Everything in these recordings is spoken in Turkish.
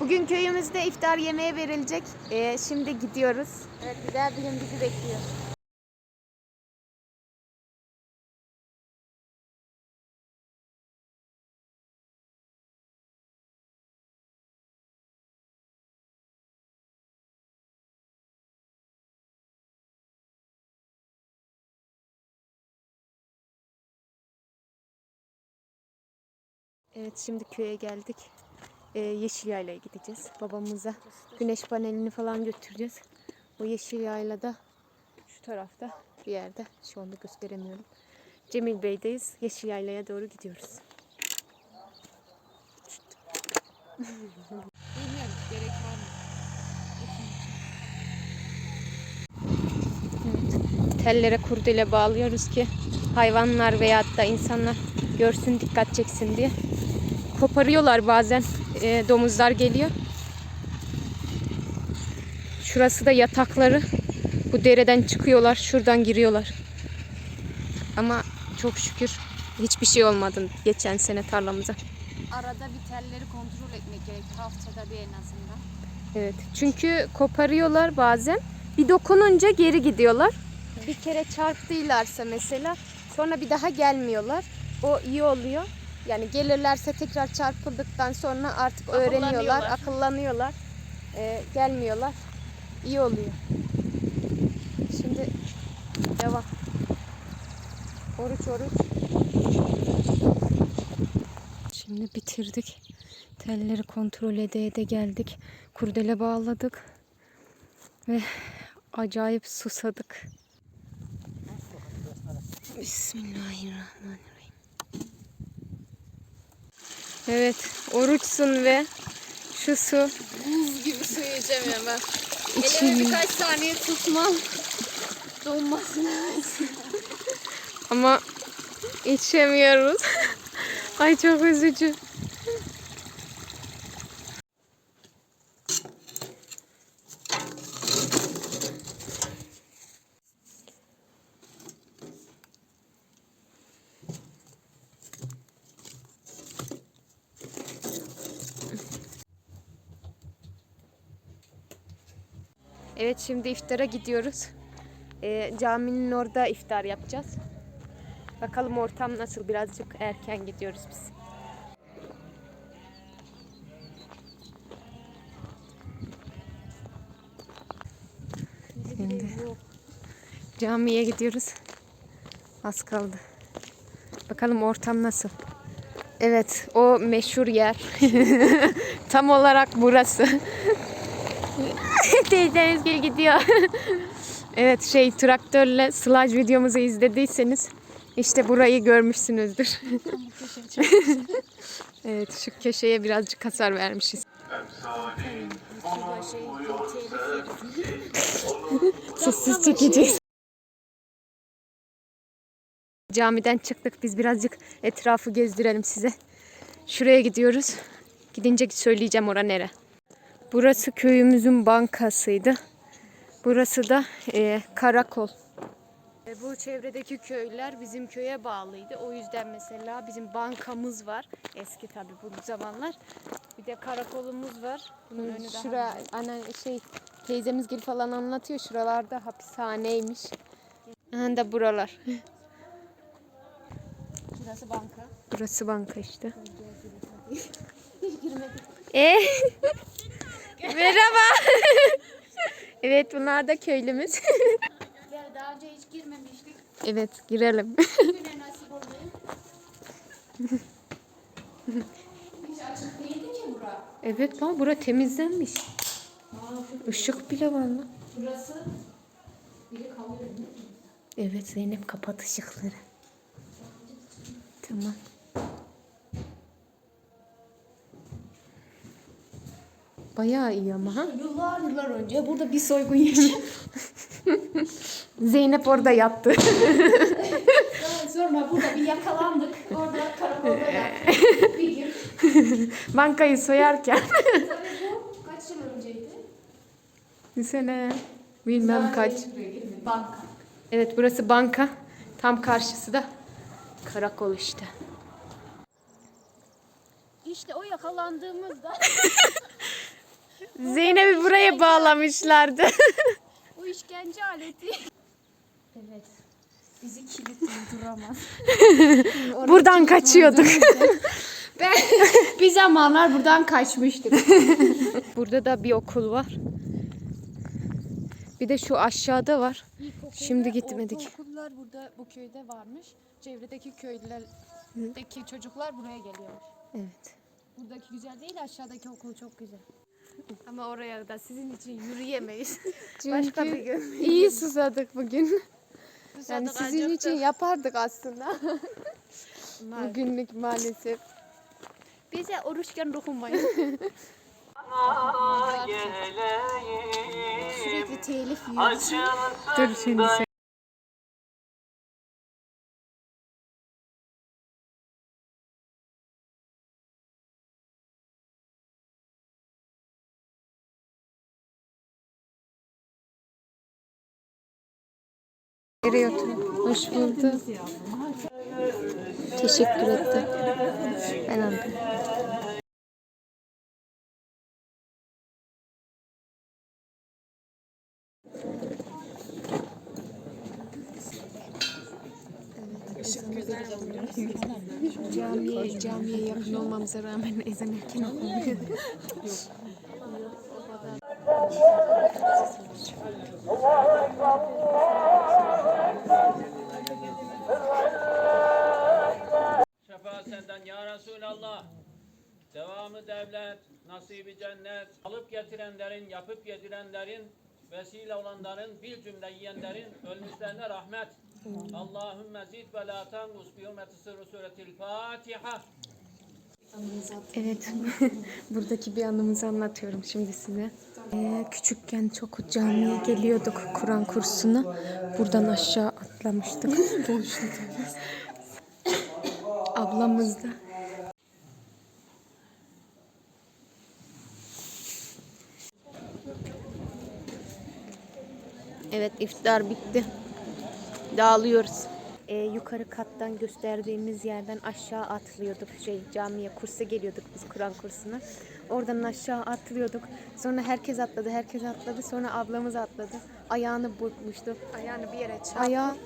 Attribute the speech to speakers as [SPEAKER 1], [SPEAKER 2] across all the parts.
[SPEAKER 1] Bugün köyümüzde iftar yemeği verilecek. Ee, şimdi gidiyoruz. Evet güzel bir gün bizi bekliyor. Evet şimdi köye geldik. Ee, Yeşil Yayla'ya gideceğiz. Babamıza güneş panelini falan götüreceğiz. O Yeşil Yayla'da şu tarafta bir yerde. Şu anda gösteremiyorum. Cemil Bey'deyiz. Yeşil Yayla'ya doğru gidiyoruz.
[SPEAKER 2] Bilmiyorum gerek var?
[SPEAKER 1] Tellere kurdele bağlıyoruz ki hayvanlar veya da insanlar görsün dikkat çeksin diye. Koparıyorlar bazen. Ee, domuzlar geliyor. Şurası da yatakları. Bu dereden çıkıyorlar. Şuradan giriyorlar. Ama çok şükür hiçbir şey olmadı geçen sene tarlamıza.
[SPEAKER 2] Arada bir telleri kontrol etmek gerek. Haftada bir en azından.
[SPEAKER 1] Evet. Çünkü koparıyorlar bazen. Bir dokununca geri gidiyorlar. Bir kere çarptıylarsa mesela sonra bir daha gelmiyorlar. O iyi oluyor. Yani gelirlerse tekrar çarpıldıktan sonra artık öğreniyorlar,
[SPEAKER 2] Akıllanıyorlar.
[SPEAKER 1] Ee, gelmiyorlar. İyi oluyor. Şimdi devam. Oruç oruç. Şimdi bitirdik. Telleri kontrol ede ede geldik. Kurdele bağladık. Ve acayip susadık. Bismillahirrahmanirrahim. Evet, oruçsun ve şu su
[SPEAKER 2] Buz gibi su içemiyorum ben.
[SPEAKER 1] İçeyim.
[SPEAKER 2] Elimi birkaç saniye tutmam. Donmasın.
[SPEAKER 1] ama içemiyoruz. Ay çok üzücü. Evet şimdi iftara gidiyoruz. Ee, caminin orada iftar yapacağız. Bakalım ortam nasıl? Birazcık erken gidiyoruz biz. Şimdi camiye gidiyoruz. Az kaldı. Bakalım ortam nasıl? Evet, o meşhur yer. Tam olarak burası. Teyzemiz gel gidiyor. evet, şey traktörle slaj videomuzu izlediyseniz işte burayı görmüşsünüzdür. evet, şu köşeye birazcık hasar vermişiz. Sessiz çekeceğiz. Camiden çıktık. Biz birazcık etrafı gezdirelim size. Şuraya gidiyoruz. Gidince söyleyeceğim ora nere. Burası köyümüzün bankasıydı. Burası da e, karakol. E, bu çevredeki köyler bizim köye bağlıydı. O yüzden mesela bizim bankamız var. Eski tabi bu zamanlar. Bir de karakolumuz var. Bunun önü daha Şura ana şey teyzemiz gibi falan anlatıyor. Şuralarda hapishaneymiş. Aha da buralar.
[SPEAKER 2] Burası banka.
[SPEAKER 1] Burası banka işte.
[SPEAKER 2] Hiç girmedik.
[SPEAKER 1] E? Merhaba. evet bunlar da köylümüz.
[SPEAKER 2] Daha önce hiç girmemiştik.
[SPEAKER 1] evet girelim.
[SPEAKER 2] Bugüne nasip oldu. hiç açık değildi ki bura.
[SPEAKER 1] evet lan bura temizlenmiş. Işık bile var lan.
[SPEAKER 2] Burası biri kalıyor?
[SPEAKER 1] Evet Zeynep kapat ışıkları. Tamam. Bayağı iyi ama ha.
[SPEAKER 2] Yıllar yıllar önce burada bir soygun yaşandı.
[SPEAKER 1] Zeynep orada yattı.
[SPEAKER 2] Sonra burada bir yakalandık. Orada karakolda yattık. bir gün.
[SPEAKER 1] Bankayı soyarken.
[SPEAKER 2] Tabii bu kaç yıl önceydi?
[SPEAKER 1] Bir sene bilmem kaç.
[SPEAKER 2] Banka.
[SPEAKER 1] Evet burası banka. Tam karşısı da karakol işte.
[SPEAKER 2] İşte o yakalandığımızda
[SPEAKER 1] Bizi bağlamışlardı.
[SPEAKER 2] Bu işkence aleti. Evet. Bizi kilit durduramaz.
[SPEAKER 1] Buradan kaçıyorduk.
[SPEAKER 2] Ben bir zamanlar buradan kaçmıştık.
[SPEAKER 1] Burada da bir okul var. Bir de şu aşağıda var. Şimdi gitmedik.
[SPEAKER 2] Okullar burada bu köyde varmış. Çevredeki köylerdeki çocuklar buraya geliyormuş.
[SPEAKER 1] Evet.
[SPEAKER 2] Buradaki güzel değil aşağıdaki okul çok güzel.
[SPEAKER 1] Ama oraya da sizin için yürüyemeyiz.
[SPEAKER 2] Çünkü
[SPEAKER 1] Başka bir gün.
[SPEAKER 3] İyi susadık bugün. Yani
[SPEAKER 1] Susadık,
[SPEAKER 3] sizin
[SPEAKER 1] acıktık.
[SPEAKER 3] için yapardık aslında. Bugünlük maalesef.
[SPEAKER 1] Bize oruçken dokunmayın.
[SPEAKER 2] Sürekli telif yiyoruz.
[SPEAKER 1] Dur şimdi sen. Nereye oturun?
[SPEAKER 3] Hoş bulduk.
[SPEAKER 1] Teşekkür ettim. Ben aldım. Camiye, camiye yakın olmamıza rağmen ezan erken okunuyor.
[SPEAKER 4] Şefaat senden ya. Devamı devlet, nasibi cennet, alıp getirenlerin, yapıp yedirenlerin, vesile olanların, bir cümle yiyenlerin, ölmüşlerine rahmet. Allahümme zid ve la tangus bi hürmeti sırrı suretil Fatiha.
[SPEAKER 1] Evet, buradaki bir anımızı anlatıyorum şimdi size. Ee, küçükken çok camiye geliyorduk Kur'an kursuna. Buradan aşağı atlamıştık. Ablamız da. Evet, iftar bitti. Dağılıyoruz. Ee, yukarı kattan gösterdiğimiz yerden aşağı atlıyorduk. Şey camiye kursa geliyorduk biz Kur'an kursuna. Oradan aşağı atlıyorduk. Sonra herkes atladı, herkes atladı. Sonra ablamız atladı. Ayağını burkmuştu.
[SPEAKER 3] Ayağını bir yere çarp.
[SPEAKER 1] Ayağı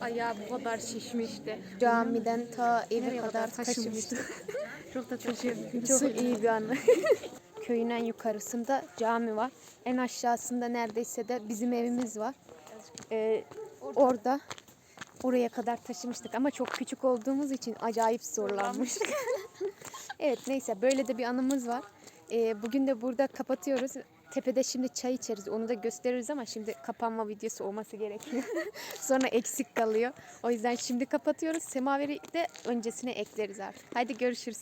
[SPEAKER 3] Ayağı bu kadar şişmişti.
[SPEAKER 1] camiden ta eve
[SPEAKER 3] Nereye
[SPEAKER 1] kadar
[SPEAKER 3] kadar
[SPEAKER 1] taşımıştı. Çok da taşımıştı.
[SPEAKER 3] Çok
[SPEAKER 1] Çok iyi bir anı. Köyün en yukarısında cami var. En aşağısında neredeyse de bizim evimiz var. Ee, orada oraya kadar taşımıştık ama çok küçük olduğumuz için acayip zorlanmıştık. evet neyse böyle de bir anımız var. Ee, bugün de burada kapatıyoruz. Tepede şimdi çay içeriz. Onu da gösteririz ama şimdi kapanma videosu olması gerekiyor. Sonra eksik kalıyor. O yüzden şimdi kapatıyoruz. Semaveri de öncesine ekleriz artık. Haydi görüşürüz.